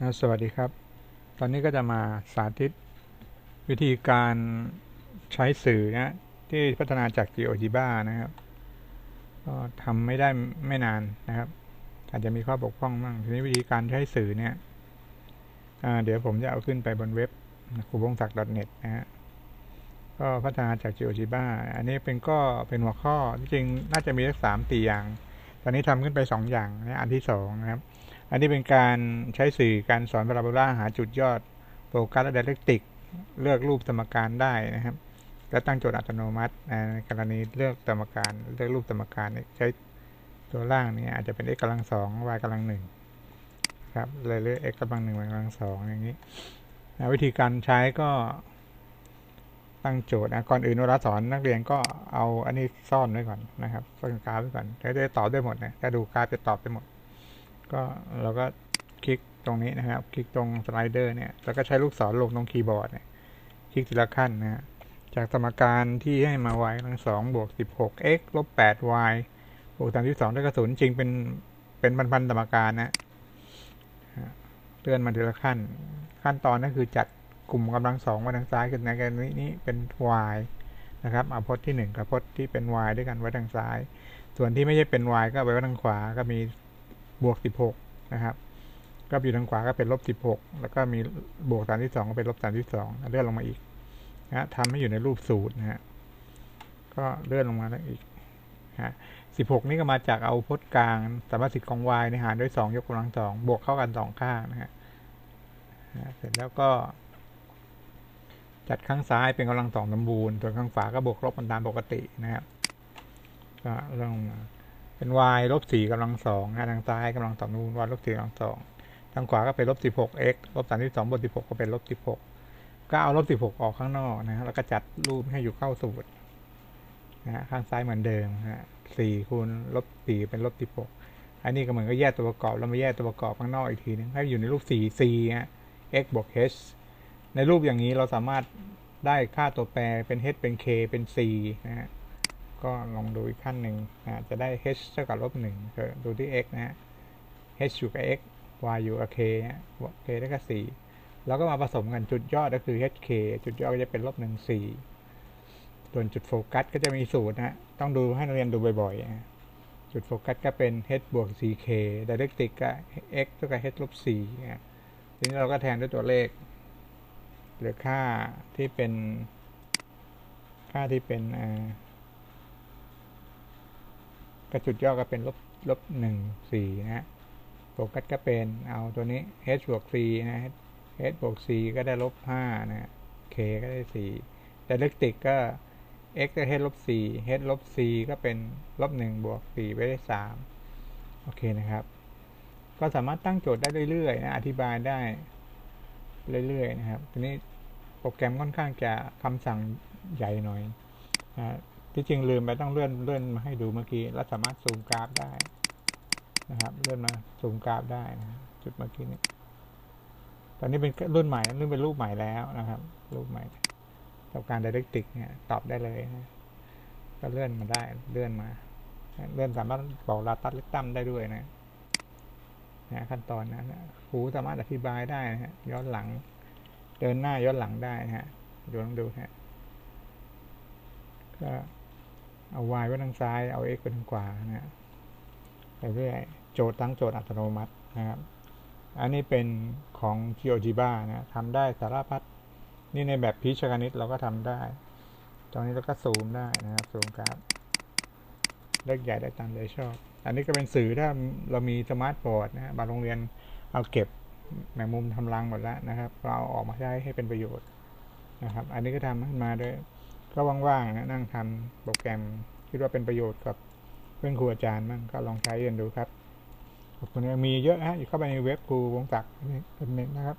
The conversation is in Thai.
นะสวัสดีครับ ตอนนี้ก็จะมาสาธิตวิธีการใช้สื่อนะที่พัฒนาจาก GeoGebra นะครับก็ทำไม่ได้ไม่นานนะครับ อาจจะมีข้อบกพร่องบ้างทีนี้วิธีการใช้สื่อเนี่ยเดี๋ยวผมจะเอาขึ้นไปบนเว็บครูวงศักดิ์ .net นะฮะก็พัฒนาจาก GeoGebra อันนี้เป็นก็เป็นหัวข้อจริงน่าจะมีสักสามตีอย่าง ตอนนี้ทำขึ้นไปสองอย่างนะอันที่สองนะครับ อันนี้เป็นการใช้สื่อการสอนพาราโบลาหาจุดยอดโฟกัสและเดเรกติก เลือกรูปสมการได้นะครับ และตั้งโจทย์อัตโนมัติในกรณีเลือกสมการเลือกรูปสมการใช้ตัวล่างนี้อาจจะเป็น x กำลังสอง y กำลังหนึ่งครับเลยเลือก x กำลังหนึ่ง y กำลังสองอย่างนี้วิธีการใช้ก็ตั้งโจทย์นะก่อนอื่นเวลาสอนนักเรียนก็เอาอันนี้ซ่อนไว้ก่อนนะครับซ่อนกราฟไว้ก่อนจะได้ตอบได้หมดนะถ้าดูกราฟจะตอบได้หมด ก็เราก็คลิกตรงนี้นะครับ คลิกตรงสไลเดอร์เนี่ยแล้วก็ใช้ลูกศรลงตรงคีย์บอร์ดเนี่ยคลิกทีละขั้นนะฮะจากสมการที่ให้มา y กำลังสองบวกสิบหก x ลบแปด y บวกสามสิบสองได้กระสุนจริงเป็นเป็นพันๆสมการนะเลื่อนมาทีละขั้น ขั้นตอนนั่นคือจัดกลุ่มกำลังสองไว้ทางซ้ายคือในกรณีนี้เป็น y นะครับเอาพจน์ที่ 1 กับพจน์ที่เป็น y ด้วยกันไว้ทางซ้าย ส่วนที่ไม่ใช่เป็น y ก็ไปไว้ทางขวาก็มี วกสิบหกนะครับ ก็อยู่ทางขวาก็เป็นลบสิบหกแล้วก็มีบวกสามที่สองก็เป็นลบสามที่สองเลื่อนลงมาอีกนะทำให้อยู่ในรูปสูตรนะฮะ ก็เลื่อนลงมาแล้วอีกฮะสิบหกนี่ก็มาจากเอาพจน์กลางสมสิทธิ์ของ y ในหารด้วยสองยกกำลังสองบวกเข้ากันสองข้างนะฮะเสร็จแล้วก็จัดข้างซ้ายเป็นกำลังสองสมบูรณ์ส่วนข้างขวาก็บวกลบกันตามปกตินะครับก็เรื่องมา เป็น y ลบสี่กำลังสองทางซ้ายกำลังสองนูน y ลบสี่กำลังสองทางขวาก็เป็นลบสิบหก x ลบสามสิบสองบวกสิบหกก็เป็นลบสิบหกก็เอาลบสิบหกออกข้างนอกนะฮะแล้วก็จัดรูปให้อยู่เข้าสูตรนะฮะข้างซ้ายเหมือนเดิมฮะสี่คูณลบสี่เป็นลบสิบหกอันนี้ก็เหมือนก็แยกตัวประกอบแล้วมาแยกตัวประกอบข้างนอกอีกทีนึงให้อยู่ในรูปสี่ c ฮะ x บวก h ในรูปอย่างนี้เราสามารถได้ค่าตัวแปรเป็น h เป็น k เป็น c นะฮะ ก็ลองดูอีกขั้นหนึ่งนะจะได้ h เท่ากับลบหนึ่งดูที่ x นะฮะ h อยู่กับ x y อยู่กับ k ฮะ k ได้กับสี่แล้วก็มาผสมกันจุดยอดก็คือ hk จุดยอดก็จะเป็นลบหนึ่งสี่ส่วนจุดโฟกัสก็จะมีสูตรนะต้องดูให้นักเรียนดูบ่อยๆ จุดโฟกัสก็เป็น h บวก ck directic ก็ x เท่ากับ h ลบสี่ทีนี้เราก็แทนด้วยตัวเลข หรือค่าที่เป็น ค่าที่เป็นกระจุดย่อก็เป็นลบลบหนึ่งสี่นะฮะโฟกัสก็เป็นเอาตัวนี้ h บวก c นะ h บวก c ก็ได้ลบห้านะ k ก็ได้สี่แต่เล็กติกก็ x ก็ h ลบสี่ h ลบ c ก็เป็นลบหนึ่งบวกสี่ไปได้สามโอเคนะครับ ก็สามารถตั้งโจทย์ได้เรื่อยๆนะอธิบายได้เรื่อยๆนะครับทีนี้โปรแกรมค่อนข้างจะคำสั่งใหญ่หน่อยนะ ที่จริงลืมไปต้องเลื่อนเลื่อนมาให้ดูเมื่อกี้ แล้วสามารถซูมกราฟได้นะครับ เลื่อนมาซูมกราฟได้นะจุดเมื่อกี้นี้ตอนนี้เป็นรุ่นใหม่รุ่นเป็นรูปใหม่แล้วนะครับรูปใหม่กับการ Directic เนี่ยตอบได้เลยนะก็เลื่อนมาได้เลื่อนมา เลื่อนสามารถบอกลาตัดเล็กตั้มได้ด้วยนะนะขั้นตอนนั้นครูสามารถอธิบายได้นะฮะย้อนหลัง เดินหน้าย้อนหลังได้นะฮะดูลองดูฮะก็ เอา y ไว้ทางซ้าย เอา x ไว้ทางขวานะไปเรื่อยโจทย์ทั้งโจทย์อัตโนมัตินะครับ อันนี้เป็นของ GeoGebra นะทำได้สารพัด นี่ในแบบพิชคณิตเราก็ทำได้ ตรงนี้เราก็ซูมได้นะครับ ซูมกราฟเล็กใหญ่ได้ตามใจชอบ อันนี้ก็เป็นสื่อถ้าเรามีสมาร์ทบอร์ดนะบางโรงเรียนเอาเก็บแมงมุมทำรังหมดแล้วนะครับ เราเอาออกมาใช้ให้เป็นประโยชน์นะครับ อันนี้ก็ทำขึ้นมาด้วย ก็ว่างๆนะนั่งทำโปรแกรมคิดว่าเป็นประโยชน์กับเพื่อนครูอาจารย์มั่งก็ลองใช้เรียนดูครับขอบคุณมีเยอะฮะอยู่เข้าไปในเว็บครูวงศักดิ์เป็นนะครับ